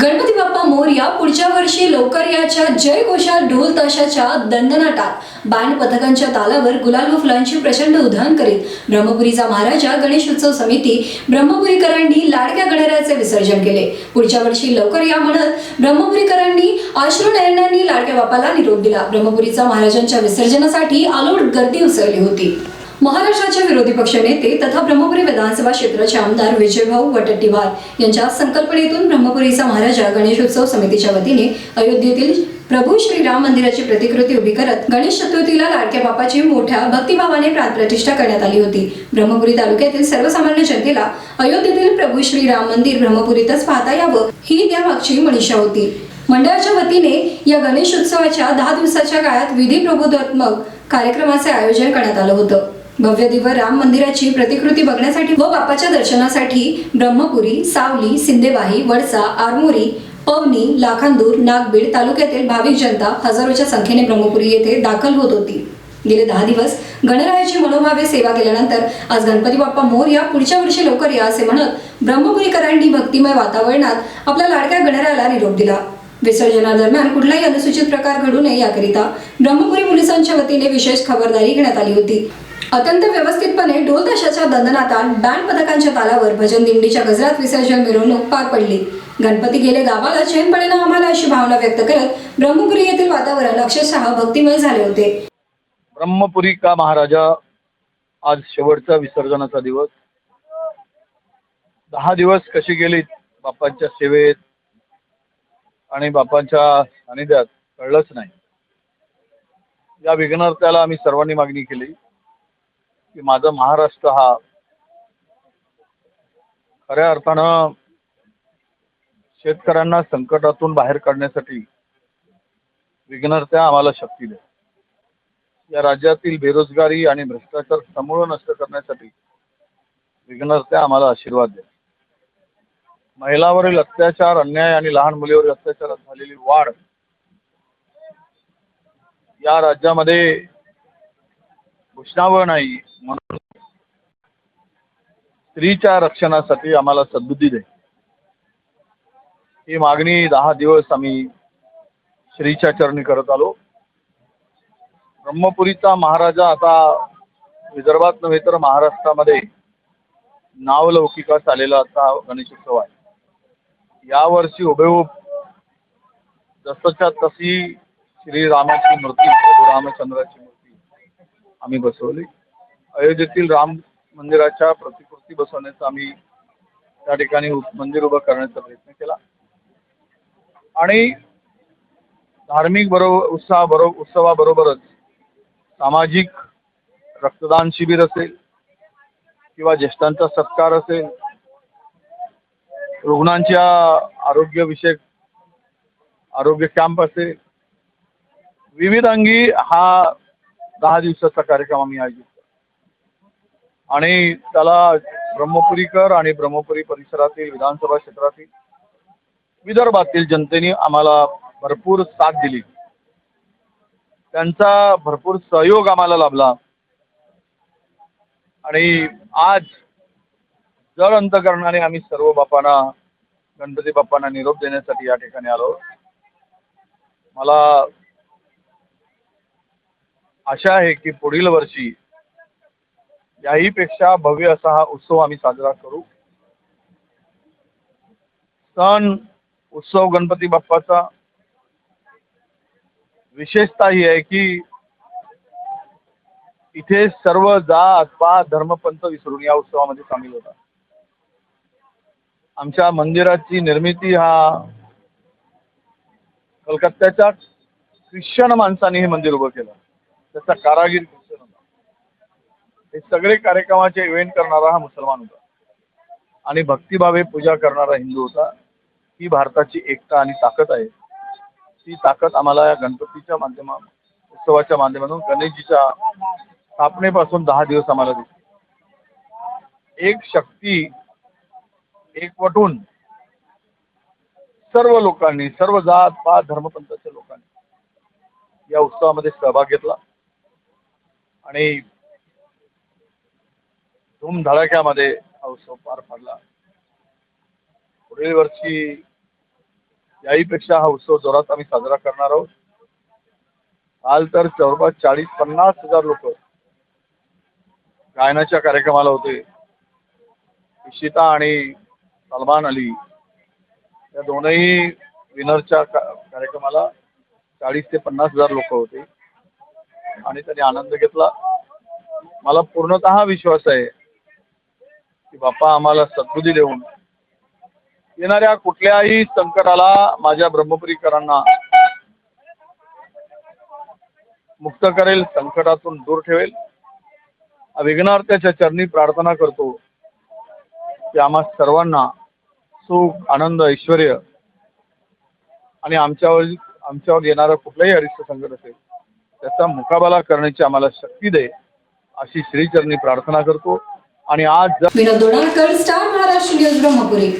गणपती बाप्पा मोरया पुढच्या वर्षी लवकर याच्या जय घोषात ढोल ताशाच्या दंदनाटात बँड पथकांच्या तालावर गुलाल व फुलांची प्रचंड उधळण करीत ब्रह्मपुरीचा महाराजा गणेश उत्सव समिती ब्रह्मपुरीकरांनी लाडक्या गणरायाचे विसर्जन केले. पुढच्या वर्षी लवकर या म्हणत ब्रह्मपुरीकरांनी अश्रू नयनांनी लाडक्या बाप्पाला निरोप दिला. ब्रह्मपुरीचा महाराजांच्या विसर्जनासाठी आलोट गर्दी उसळली होती. महाराष्ट्राचे विरोधी पक्षनेते तथा ब्रह्मपुरी विधानसभा क्षेत्राचे आमदार विजयभाऊ वटट्टीवार यांच्या संकल्पनेतून ब्रह्मपुरीचा महाराजा गणेशोत्सव समितीच्या वतीने अयोध्येतील प्रभू श्रीराम मंदिराची प्रतिकृती उभी करत गणेश चतुर्थीला लाडक्या बापाची मोठ्या भक्तिभावाने प्राणप्रतिष्ठा करण्यात आली होती. ब्रह्मपुरी तालुक्यातील सर्वसामान्य जनतेला अयोध्येतील प्रभू श्रीराम मंदिर ब्रह्मपुरीतच पाहता यावं ही त्यामागची मनीषा होती. मंडळाच्या वतीने या गणेश उत्सवाच्या दहा दिवसाच्या काळात विधी प्रबोधात्मक कार्यक्रमाचे आयोजन करण्यात आलं होतं. भव्य दिव्य राम मंदिराची प्रतिकृती बघण्यासाठी व बाप्पाच्या दर्शनासाठी ब्रह्मपुरी सावली सिंदेवाही वडसा आरमोरी पवनी लाखांदूर नागबीड तालुक्यातील भाविक जनता हजारोच्या संख्येने ब्रह्मपुरी येथे दाखल होत होती. गेले दहा दिवस गणरायाची मनोभावे सेवा केल्यानंतर आज गणपती बाप्पा मोर या पुढच्या वर्षी लवकर या असे म्हणत ब्रह्मपुरीकरांनी भक्तिमय वातावरणात आपल्या लाडक्या गणरायाला निरोप दिला. विसर्जनादरम्यान कुठलाही अनुसूचित प्रकार घडू नये याकरिता ब्रह्मपुरी पोलिसांच्या वतीने विशेष खबरदारी घेण्यात आली होती. अत्यंत व्यवस्थितपणे ढोल ताशाच्या दंदनाताल बँड पथकांच्या तालावर भजन दिंडीच्या गजरात विसर्जन मिरवणूक पार पडली. गणपती गेले गावाला चैनपणे आम्हाला अशी भावना व्यक्त करत ब्रह्मपुरी येथील वातावरण अक्षरशः भक्तिमय झाले होते. ब्रह्मपुरी का महाराजा? आज शेवटचा विसर्जनाचा दिवस. दहा दिवस कशी गेले बाप्पांच्या सेवेत? आणि बापांच्या सानिध्यात कळलंच नाही. या विघ्नर्त्याला आम्ही सर्वांनी मागणी केली की माझा महाराष्ट्र हा खऱ्या अर्थानं शेतकऱ्यांना संकटातून बाहेर काढण्यासाठी विघ्नर्त्या आम्हाला शक्ती द्या या राज्यातील बेरोजगारी आणि भ्रष्टाचार समूळ नष्ट करण्यासाठी विघ्नर्त्या आम्हाला आशीर्वाद द्या महिलावरील अत्याचार अन्याय आणि लहान मुलीवरील अत्याचारात झालेली वाढ या राज्यामध्ये घुसणावं नाही म्हणून स्त्रीच्या रक्षणासाठी आम्हाला सद्बुद्धी दे. ही मागणी दहा दिवस आम्ही श्रीच्या चरणी करत आलो. ब्रह्मपुरीचा महाराजा आता विदर्भात नव्हे तर महाराष्ट्रामध्ये नावलौकिकास आलेला असा गणेशोत्सव आहे. यावर्षी हुबेहूब जसंच्या तशी श्रीरामाची मूर्ती रामचंद्राची मूर्ती आम्ही बसवली. अयोध्येतील राम मंदिराच्या प्रतिकृती बसवण्याचा आम्ही त्या ठिकाणी मंदिर उभं करण्याचा प्रयत्न केला. आणि धार्मिक बरोबर उत्साह बरोबर उत्सवाबरोबरच सामाजिक रक्तदान शिबिर असेल किंवा ज्येष्ठांचा सत्कार असेल रुग्णांच्या आरोग्यविषयक आरोग्य कॅम्प असेल विविध अंगी हा दहा दिवसाचा कार्यक्रम आम्ही आयोजित करतो. आणि त्याला ब्रह्मपुरीकर आणि ब्रह्मपुरी परिसरातील विधानसभा क्षेत्रातील विदर्भातील जनतेने आम्हाला भरपूर साथ दिली. त्यांचा भरपूर सहयोग आम्हाला लाभला. आणि आज जर अंतकरणाने आम्ही सर्व बापांना गणपती बाप्पांना निरोप देण्यासाठी या ठिकाणी आलो. मला आशा आहे की पुढील वर्षी याही पेक्षा भव्य असा हा उत्सव आम्ही साजरा करू. सण उत्सव गणपती बाप्पाचा विशेषता ही आहे की इथे सर्व जात पात धर्मपंथ विसरून या उत्सवामध्ये सामील होतात. आमच्या मंदिराची निर्मिती हा कलकत्त्याच्या ख्रिश्चन माणसाने हे मंदिर उभं केलं. त्याचा कारागीर ख्रिश्चन होता. हे सगळे कार्यक्रमाचे इव्हेंट करणारा हा मुसलमान होता. आणि भक्तिभावे पूजा करणारा हिंदू होता. ही भारताची एकता आणि ताकद आहे. ती ताकद आम्हाला या गणपतीच्या माध्यमा उत्सवाच्या माध्यमातून गणेशजीच्या स्थापनेपासून दहा दिवस आम्हाला दिसते एक शक्ती एकवटून सर्व लोकांनी सर्व जात पात धर्मपंथाच्या लोकांनी या उत्सवामध्ये सहभाग घेतला. आणि धूमधडाक्यामध्ये हा उत्सव पार पडला. पुढील वर्षी याहीपेक्षा हा उत्सव जोरात आम्ही साजरा करणार आहोत. काल तर जवळपास चाळीस पन्नास हजार लोक गायनाच्या कार्यक्रमाला होते. इशिता आणि सलमान अली. या दोनही विनरच्या का- कार्यक्रमाला चाळीस ते पन्नास हजार लोक होते. आणि त्यांनी आनंद घेतला. मला पूर्णतः विश्वास आहे की बाप्पा आम्हाला सद्बुद्धी देऊन येणाऱ्या कुठल्याही संकटाला माझ्या ब्रह्मपुरीकरांना मुक्त करेल संकटातून दूर ठेवेल. विघ्नार्थ्याच्या चरणी प्रार्थना करतो की आम्हा सर्वांना सुख आनंद ऐश्वर आणि आमच्यावर आमच्यावर येणारा कुठलंही अरिष्ट संकट असेल त्याचा मुकाबला करण्याची आम्हाला शक्ती दे अशी श्रीचरणी प्रार्थना करतो. आणि आज जर विनोद स्टार महाराष्ट्र न्यूज ब्रह्मपुरी.